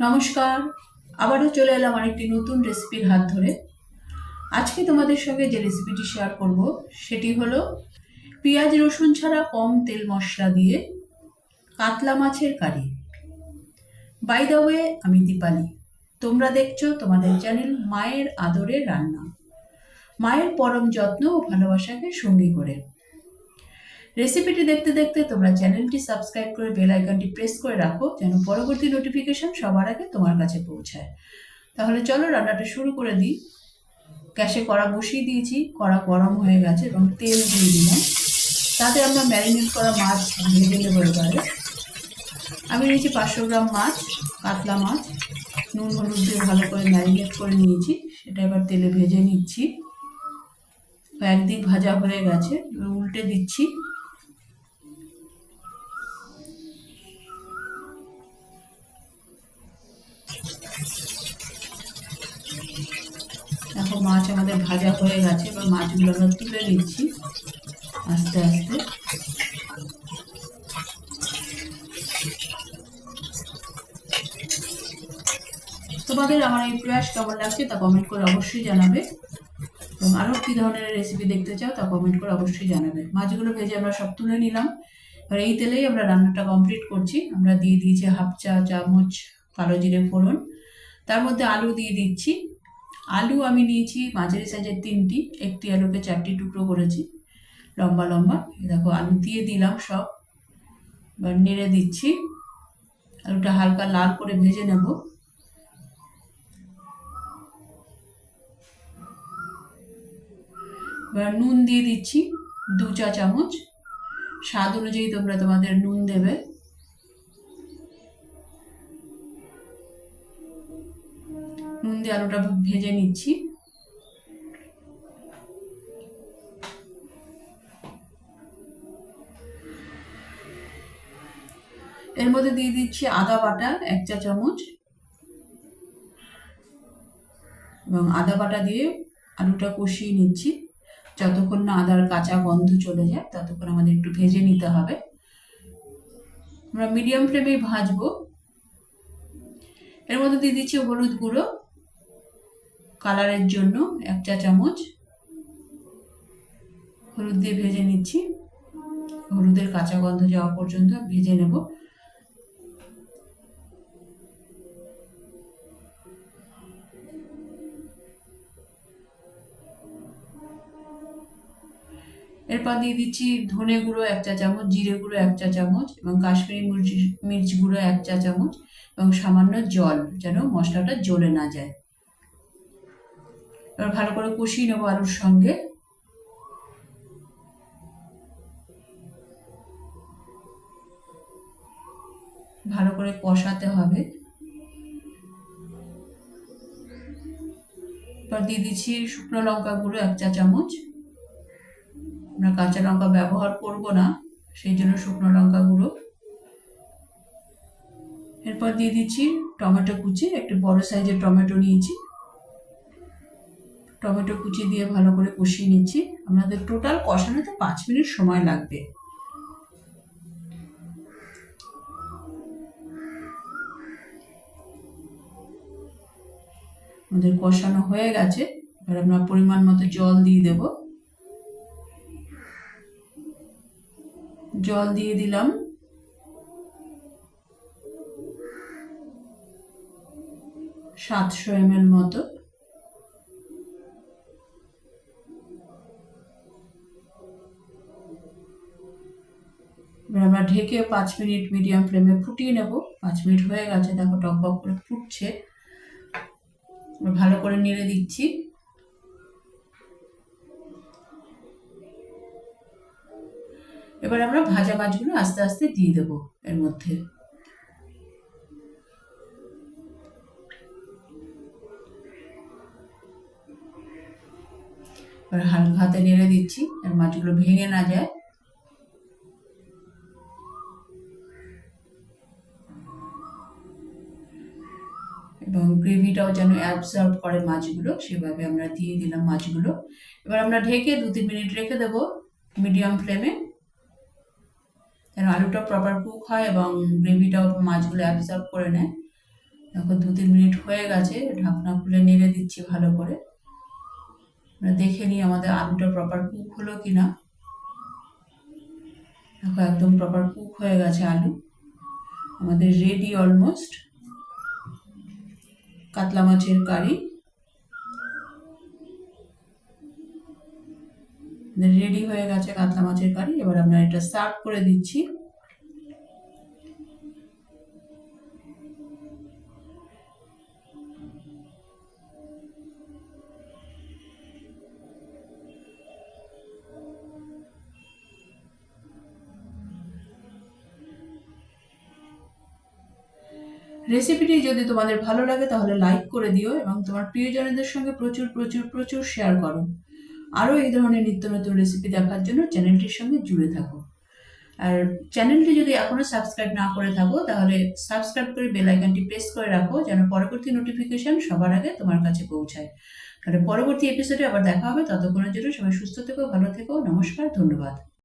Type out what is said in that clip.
নমস্কার, আবারও চলে এলাম আরেকটি নতুন রেসিপির হাত ধরে। আজকে তোমাদের সঙ্গে যে রেসিপিটি শেয়ার করব, সেটি হলো পেঁয়াজ, রসুন ছাড়া কম তেল মশলা দিয়ে কাতলা মাছের কারি। বাই দ্য ওয়ে আমি দীপালি। তোমরা দেখছ তোমাদের চ্যানেল মায়ের আদরের রান্না। মায়ের পরম যত্ন ও ভালোবাসাকে সঙ্গী করে। রেসিপিটি দেখতে দেখতে তোমরা চ্যানেলটি সাবস্ক্রাইব করে বেল আইকনটি প্রেস করে রাখো যেন পরবর্তী নোটিফিকেশন সবার আগে তোমার কাছে পৌঁছায়। তাহলে চলো রান্নাটা শুরু করে দিই। গ্যাসে কড়া বসিয়ে দিয়েছি, কড়া গরম হয়ে গেছে এবং তেল দিয়ে দিলাম। তাতে আমরা ম্যারিনেট করা মাছ ভেজে নেব এবারে। আমি নিয়েছি পাঁচশো গ্রাম মাছ, কাতলা মাছ। নুন হলুদ দিয়ে ভালো করে ম্যারিনেট করে নিয়েছি, সেটা এবার তেলে ভেজে নিচ্ছি। একদিক ভাজা হয়ে গেছে উল্টে দিচ্ছি। হয়ে গেছে, এবার মাছগুলো আমরা তুলে নিচ্ছি আস্তে আস্তে। তোমাদের আমার এই প্রয়াস কেমন লাগছে তা কমেন্ট করে অবশ্যই জানাবে। এবং আরও কী ধরনের রেসিপি দেখতে চাও তা কমেন্ট করে অবশ্যই জানাবে। মাছগুলো ভেজে আমরা সব তুলে নিলাম। এবার এই তেলেই আমরা রান্নাটা কমপ্লিট করছি। আমরা দিয়ে দিয়েছি হাফ চা, চামচ, কালো জিরে ফোড়ন। তার মধ্যে আলু দিয়ে দিচ্ছি। আলু আমি নিয়েছি মাঝারি সাইজের তিনটি, একটি আলুকে চারটি টুকরো করেছি, লম্বা লম্বা। দেখো, আলু দিয়ে দিলাম সব। এবার নেড়ে দিচ্ছি। আলুটা হালকা লাল করে ভেজে নেব। এবার নুন দিয়ে দিচ্ছি দু চা চামচ। স্বাদ অনুযায়ী তোমরা তোমাদের নুন দেবে। দিয়ে আলুটা ভেজে নিচ্ছি। এর মধ্যে দিয়ে দিচ্ছি আদা বাটা, এক চা চামচ। এবং আদা বাটা দিয়ে আলুটা কষিয়ে নিচ্ছি। যতক্ষণ না আদার কাঁচা গন্ধ চলে যায়, ততক্ষণ আমাদের একটু ভেজে নিতে হবে। আমরা মিডিয়াম ফ্লেমেই ভাজবো। এর মধ্যে দিয়ে দিচ্ছি হলুদ গুঁড়ো। কালারের জন্য এক চা চামচ হলুদ দিয়ে ভেজে নিচ্ছি। হলুদের কাঁচা গন্ধ যাওয়া পর্যন্ত ভেজে নেব। এরপর দিয়ে দিচ্ছি ধনে গুঁড়ো এক চা চামচ, জিরে গুঁড়ো এক চা চামচ এবং কাশ্মীরি মির্চ মির্চ গুঁড়ো এক চা চামচ এবং সামান্য জল যেন মশলাটা জ্বলে না যায়। এবার ভালো করে কষিয়ে নেব আলুর সঙ্গে। ভালো করে কষাতে হবে। এবার দিয়ে দিচ্ছি শুকনো লঙ্কা গুঁড়ো এক চা চামচ। আমরা কাঁচা লঙ্কা ব্যবহার করব না, সেই জন্য শুকনো লঙ্কা গুঁড়ো এরপর দিয়ে দিচ্ছি টমেটো কুচি, একটু বড় সাইজের টমেটো নিয়েছি। টমেটো কুচি দিয়ে ভালো করে কষিয়ে নিচ্ছি। আমাদের টোটাল কষানোতে পাঁচ মিনিট সময় লাগবে। আমাদের কষানো হয়ে গেছে। এবার আমরা পরিমাণ মতো জল দিয়ে দেব। জল দিয়ে দিলাম। সাতশো এম মতো। আমরা ঢেকে পাঁচ মিনিট মিডিয়াম ফ্লেমে ফুটিয়ে নেব। পাঁচ মিনিট হয়ে গেছে, দেখো টকবক করে ফুটছে। ভালো করে নেড়ে দিচ্ছি। এবার আমরা ভাজা মাছগুলো আস্তে আস্তে দিয়ে দেব এর মধ্যে। এবার হালকা হাতে নেড়ে দিচ্ছি আর মাছগুলো ভেঙে না যায়। এবং গ্রেভিটাও যেন অ্যাবজর্ব করে মাছগুলো, সেভাবে আমরা দিয়ে দিলাম মাছগুলো। এবার আমরা ঢেকে দু তিন মিনিট রেখে দেবো মিডিয়াম ফ্লেমে যেন আলুটা প্রপার কুক হয় এবং গ্রেভিটাও মাছগুলো অ্যাবজর্ব করে নেয়। এখন দু তিন মিনিট হয়ে গেছে, ঢাকনা খুলে নেড়ে দিচ্ছি ভালো করে। আমরা দেখে নিই আমাদের আলুটা প্রপার কুক হলো কি না দেখো একদম প্রপার কুক হয়ে গেছে আলু। আমাদের রেডি অলমোস্ট কাতলা মাছের কারি। রেডি হয়ে গেছে কাতলা মাছের কারি। এবার আমরা এটা সার্ভ করে দিচ্ছি। রেসিপিটি যদি তোমাদের ভালো লাগে, তাহলে লাইক করে দিও এবং তোমার প্রিয়জনদের সঙ্গে প্রচুর প্রচুর প্রচুর শেয়ার করো। আরও এই ধরনের নিত্য নতুন রেসিপি দেখার জন্য চ্যানেলটির সঙ্গে জুড়ে থাকো। আর চ্যানেলটি যদি এখনও সাবস্ক্রাইব না করে থাকো, তাহলে সাবস্ক্রাইব করে বেল আইকনটি প্রেস করে রাখো, যেন পরবর্তী নোটিফিকেশন সবার আগে তোমার কাছে পৌঁছায়। তাহলে পরবর্তী এপিসোডে আবার দেখা হবে। ততক্ষণের জন্য সবাই সুস্থ থেকো, ভালো থেকো, নমস্কার, ধন্যবাদ।